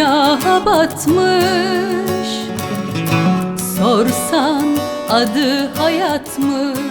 günaha batmış. Sorsan adı hayatmış